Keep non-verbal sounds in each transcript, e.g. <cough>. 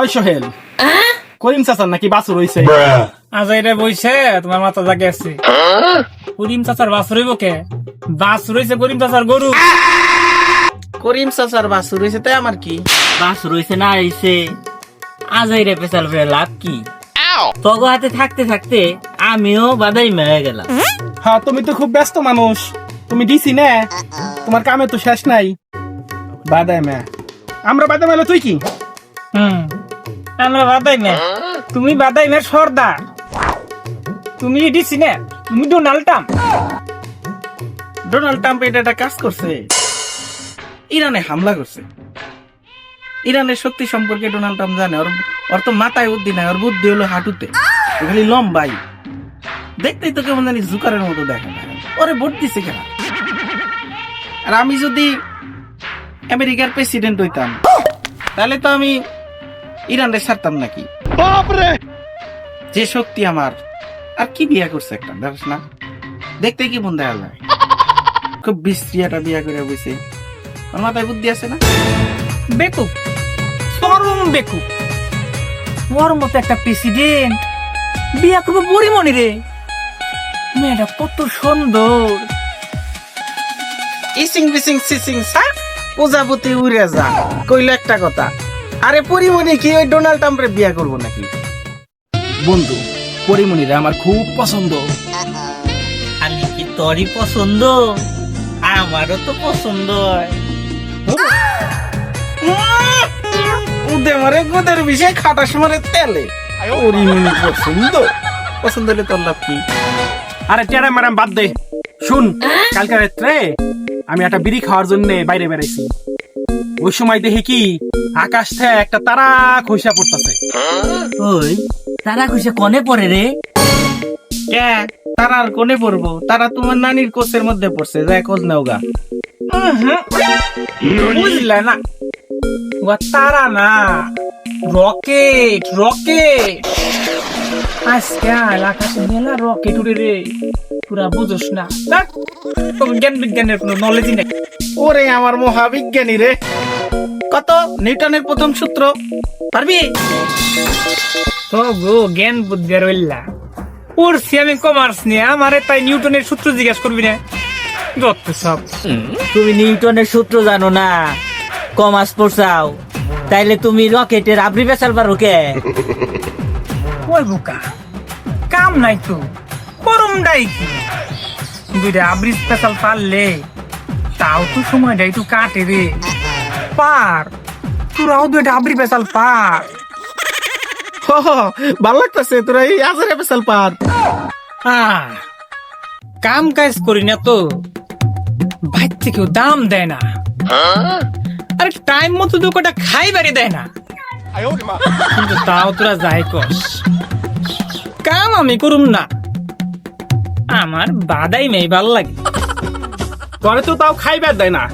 ওই সোহেল। করিম চাচার নাকি বাছুর হইছে? আজ এটা বইছে তোমার মাথা জাগে আছে। করিম চাচার বাসুর হইব কে? বাসুর হইছে করিম চাচার গরু। করিম চাচার বাসুর হয়েছে তাই আমার কি? বাস রয়েছে না রয়েছে আজাই রে পেশাল ফেরে লাভ কি? তগো হাতে থাকতে থাকতে আমিও বাদাই মেরে গেলাম। হ্যাঁ তুমি তো খুব ব্যস্ত মানুষ। তুমি ডিসি না? তোমার কামে তো শেষ নাই। বাদাই মে আমরা বাদায় মেলে তুই কি? আমরা বাদাই মে তুমি বাদাই মে সর্দার তুমি ডিসি নে তুমি ডোনাল্ড ট্রাম্প। ডোনাল্ড ট্রাম্প এটা একটা কাজ করছে। ইরানে হামলা করছে। ইরানের শক্তি সম্পর্কে ডোনাল্ড ট্রাম্প জানে, ওর ওর তো মাথায় বুদ্ধি নাই, ওর বুদ্ধি হলো হাঁটুতে। খালি লম্বাই। দেখতেই তো কেমন জানি জুকারের মতো দেখে না। ওরে ভোট দিছে কেন? আর আমি যদি আমেরিকার প্রেসিডেন্ট হইতাম, তাহলে তো আমি ইরানরে ছাড়তাম নাকি? যে শক্তি আমার। আর কি বিয়া করছে একটা না? দেখতে কি মন দেখা যায় খুব বিশ্রী একটা বিয়া করে বসে ওর মাথায় বুদ্ধি আছে না? বেকুব চরম বেকুব। ওর মতো একটা প্রেসিডেন্ট বিয়া করব বুড়িমণি রে। মেয়েটা কত সুন্দর। ইসিং বিসিং সিসিং সা প্রজাপতি উড়ে যা কইলো একটা কথা আরে পরিমণি কি ওই ডোনাল্ড ট্রাম্পরে বিয়া করব নাকি? বন্ধু পরিমণিরা আমার খুব পছন্দ। খালি কি তোরই পছন্দ? আমারও তো পছন্দ হয়। উদে মারে গোদের বিষয়ে খাটাস মারে তেলে। পরিমণি পছন্দ? পছন্দ হলে তোর লাভ কি? আরে টেরা ম্যাডাম বাদ দে। শুন কালকে রাত্রে আমি একটা বিড়ি খাওয়ার জন্য বাইরে বেড়াইছি। ওই সময় দেখি কি আকাশ থেকে একটা তারা খসা পড়তেছে। ওই তারা কইছে কনে পড়ে রে? কে? তারা আর কোনে পড়ব? তারা তোমার নানির কোষের মধ্যে পড়ছে যাই খোঁজ নেও গা। বুঝলে না? তারা না রকেট রকেট। আজকে আকাশে মেলা রকেট উড়ে রে পুরা বুঝোস না। তোর জ্ঞান বিজ্ঞানের কোনো নলেজই নেই। ওরে আমার মহাবিজ্ঞানী রে। কত? নিউটনের প্রথম সূত্র। পারবি? তো গো জ্ঞান বুদ্ধি রইল্লা পড়ছি আমি কমার্স নিয়ে আমারে তাই নিউটনের সূত্র জিজ্ঞাসা করবি না। যত সব। তুমি নিউটনের সূত্র জানো না। কমার্স পড়ছাও। তাইলে তুমি রকেটের আবরি পেশাল পারো কে? ওই বোকা। কাম নাই তো। গরম ডাই কি? দুইটা আবরি স্পেশাল পারলে তাও তো সময়টা একটু কাটে রে। পার। তোরাও দুইটা আবরি স্পেশাল পার। হো, ভালো লাগতেছে তোরা এই আজারে পেশাল পার। কাম কাজ করি না তো। বাচ্চা কেউ দাম দেয় না। আর টাইম মতো তো কটা খাইবারই দেয় না। কিন্তু তাও তোরা যাই কস। কাম আমি করুম না। আমার বাদাই মেয়ে ভালো লাগে। তোরে তো তাও খাইবার দেয় না।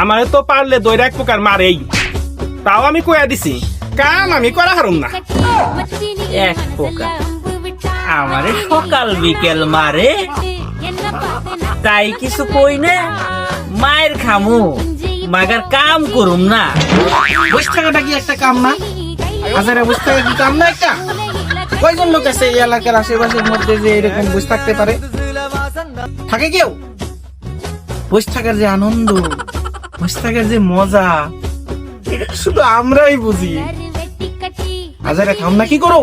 আমারে তো পারলে দৈরা এক প্রকার মারেই। তাও আমি কয়া দিছি কাম আমি করা হারুম না। এক পোকা আমারে সকাল বিকেল মারে তাই কিছু কই না মায়ের খামু মাগার কাম করুম না। বসে থাকাটা কি একটা কাম না? আজারে বসে থাকা কি কাম না একটা? কয়জন লোক আছে এই এলাকার আশেপাশের মধ্যে যে এরকম বসে থাকতে পারে? থাকে কেউ? বসে থাকার যে আনন্দ। বসে থাকার যে মজা। শুধু আমরাই বুঝি। করো?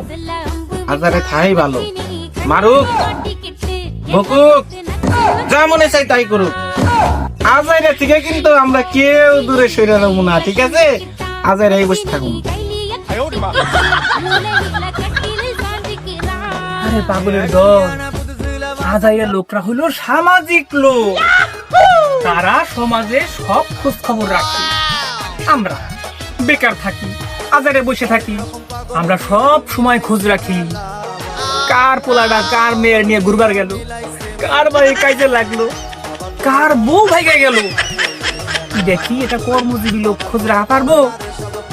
ভালো। মারুক, বকুক, যা মনে চাই তাই করুক। কিন্তু আমরা কেউ দূরে সরে যাব না, ঠিক আছে? আজাইরা এই বসে থাকুন। আরে পাগলের দল লোকরা হলো সামাজিক লোক। তারা সমাজে সব খোঁজ খবর রাখে আমরা বেকার থাকি আজারে বসে থাকি আমরা সব সময় খোঁজ রাখি। কার পোলাটা কার মেয়ের নিয়ে ঘুরবার গেল কার বাড়ি কাজে লাগল কার বউ ভাইগে গেল। দেখি এটা কর্মজীবী লোক খোঁজ রাখা পারব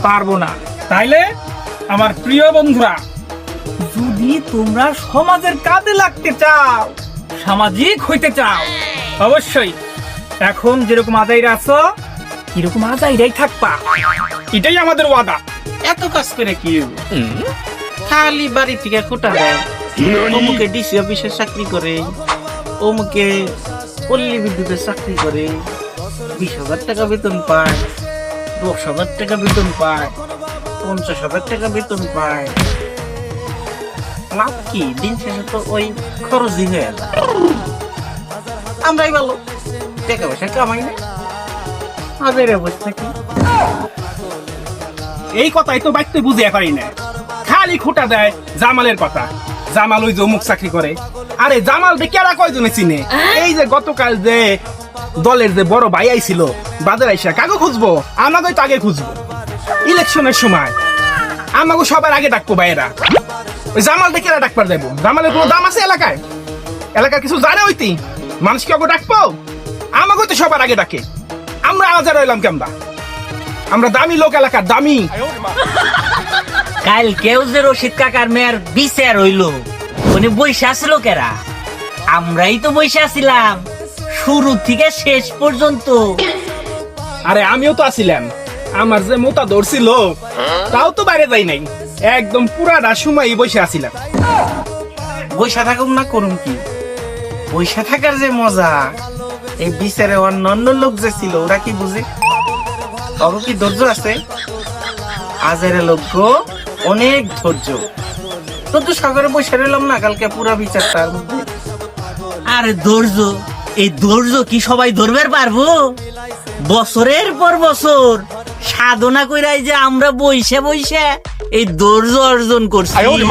পারব না। তাইলে আমার প্রিয় বন্ধুরা যদি তোমরা সমাজের কাজে লাগতে চাও সামাজিক হইতে চাও অবশ্যই এখন যেরকম আজাইরা আছো এরকম আজাইরাই থাকবা। এটাই আমাদের ওয়াদা। এত কাজ করে কি? খালি বাড়ি থেকে খোটা দেয়। অমুকে ডিসি অফিসে চাকরি করে অমুকে পল্লী বিদ্যুতের চাকরি করে। বিশ হাজার টাকা বেতন পায় দশ হাজার টাকা বেতন পায় পঞ্চাশ হাজার টাকা বেতন পায়। লাভ কি? দিন শেষে তো ওই খরচই হয়ে যায়। আমরাই ভালো। টাকা পয়সা কামাই না আমাদের অবস্থা কি? এই কথাই তো বাইতে বুঝিয়ে পারি না খালি খুঁটা দেয় জামালের কথা। জামাল ওই যে অমুক চাকরি করে। আরে জামাল দে কেরা কয়জনে চিনে? এই যে গতকাল যে দলের যে বড় ভাই আইছিল বাজার আইসা কাকে খুঁজবো? আমাকে তো আগে খুঁজবো। ইলেকশনের সময়। আমাকে সবার আগে ডাকবো ভাইয়েরা। ওই জামাল দেখে ডাকবার দেবো জামালের কোনো দাম আছে এলাকায়? এলাকার কিছু জানে হইতি মানুষ কি ওকে ডাকবো? আমাকে তো সবার আগে ডাকে। আমরা আলাদা রইলাম কেমবা? আমরা দামি লোক এলাকার দামি। কাল কেউ যে রশিদ কাকার মেয়ের বিচার হইল উনি বৈশা আসছিল কেরা? আমরাই তো বৈশা আছিলাম শুরু থেকে শেষ পর্যন্ত। আরে আমিও তো আছিলাম। আমার যে মোতা ধরছিল তাও তো বাইরে যাই নাই। একদম পুরাটা সময় বসে আছিলাম। বৈশা থাকুম না করুম কি? বৈশা থাকার যে মজা। এই বিচারে অন্যান্য লোক যে ছিল ওরা কি বুঝে? অব কি ধৈর্য আছে? আজের লোক অনেক ধৈর্য। তো তো সাগরে বসে রইলাম না কালকে পুরা বিচারটার মধ্যে আরে ধৈর্য এই ধৈর্য কি সবাই ধরবে পারব? বছরের পর বছর সাধনা কইরাই যে আমরা বইসে বইসে এই ধৈর্য অর্জন করছি। এমনি।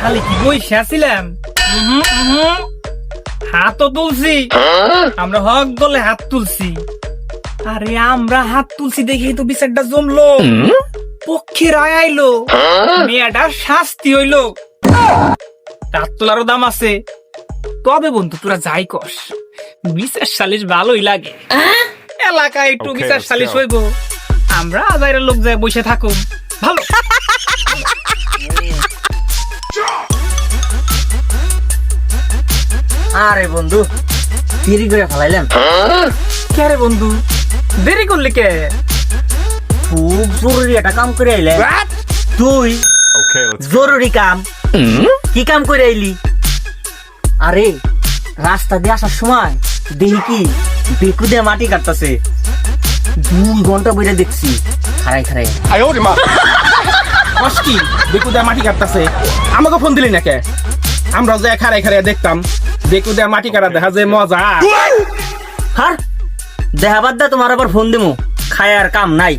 খালি কি বসে আছিলাম? উহুম, উহুম। হাতও তুলছি। আমরা হক দলে হাত তুলছি। আরে আমরা হাত তুলছি দেখেই তো বিচারটা জমলো। পক্ষে রায় আইলো। মেয়েটার শাস্তি হইল। হাত তোলারও দাম আছে। তবে বন্ধু তোরা যাই কস। বিচার সালিশ ভালোই লাগে। এলাকায় একটু বিচার সালিশ হইব। আমরা আজাইরের লোক যায় বসে থাকুম। ভালো। আরে বন্ধু দেরি করে ফেলাইলাম কে রে বন্ধু? দেরি করলি কে? খুব জরুরি একটা কাম করে আইলে। তুই জরুরি কাম। কি কাম করে আইলি? আরে রাস্তা দিয়ে আসার সময় দেখি কি বেকু দিয়ে মাটি কাটতেছে। দুই ঘণ্টা বইটা দেখছি। খারাই খারাই <laughs> কস কি? বেকুদা মাটি কাটতেছে। আমাকে ফোন দিলি নাকি আমরা যে খারাই খারাই দেখতাম। বেকুদা মাটি কাটা দেখা যে মজা। হার দেহাবাদ দা তোমার আবার ফোন দিমু। খায় আর কাম নাই।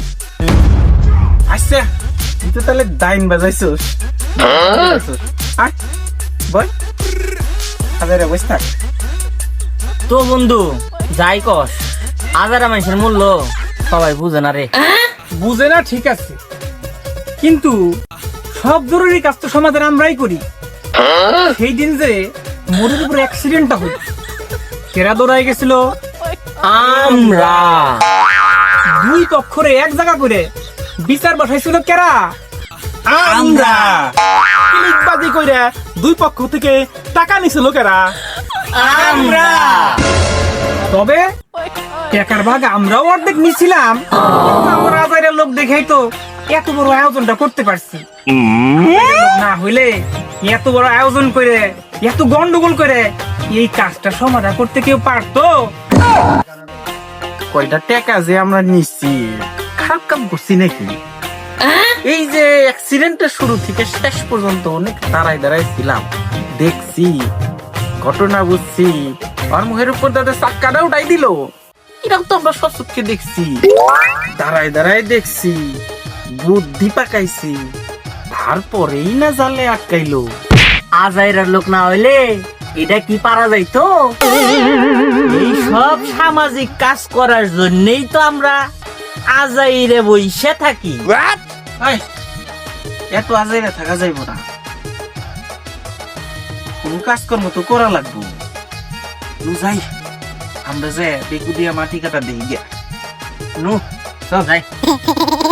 আচ্ছা তুই তো তাহলে ডাইন বাজাইছোস। আয় বল। হাজারে বসে থাক। তো বন্ধু যাই কস আজারা মানুষের মূল্য সবাই বুঝে না রে। বুঝে না ঠিক আছে। কিন্তু সব জরুরি কাজ তো সমাজের আমরাই করি। সেই দিন যে মোড়ের উপর অ্যাক্সিডেন্টটা হইল কেরা দৌড়াই গেছিল? আমরা। দুই পক্ষরে এক জায়গা করে বিচার বসাইছিল কেরা? আমরা। ক্লিকবাজি কইরা দুই পক্ষ থেকে টাকা নিছে লোকেরা আমরা। তবে টাকার ভাগ আমরাও অর্ধেক নিছিলাম। আমরা আজাইরের লোক দেখেই তো এত বড় আয়োজনটা করতে পারছি। না হইলে এত বড় আয়োজন করে এত গন্ডগোল করে। এই কাজটা সমাধান করতে কেউ পারতো? কয়টা টাকা যে আমরা নিচ্ছি। খারাপ কাম করছি নাকি? এই যে অ্যাক্সিডেন্টের শুরু থেকে শেষ পর্যন্ত অনেক দাঁড়াই দাঁড়াই ছিলাম। দেখছি, ঘটনা বুঝছি। আর মুখের উপর তাদের চাক্কাটা উঠাই দিল। এরকম তো আমরা সচক্ষে দেখছি। দাঁড়াই দাঁড়াই দেখছি। বুদ্ধি পাকাইছি। তারপরেই না জালে আটকাইলো। আজাইরার লোক না হইলে এটা কি পারা যাইতো? এই সব সামাজিক কাজ করার জন্যই তো আমরা আজাইরে বইসে থাকি। আয়, এত আজাইরা থাকা যাইব না। কোন কাজকর্ম তো করা লাগবো। নু যাই। আমরা যে বেকু দিয়া মাটি কাটা দিই গিয়া। নু যাই। <laughs>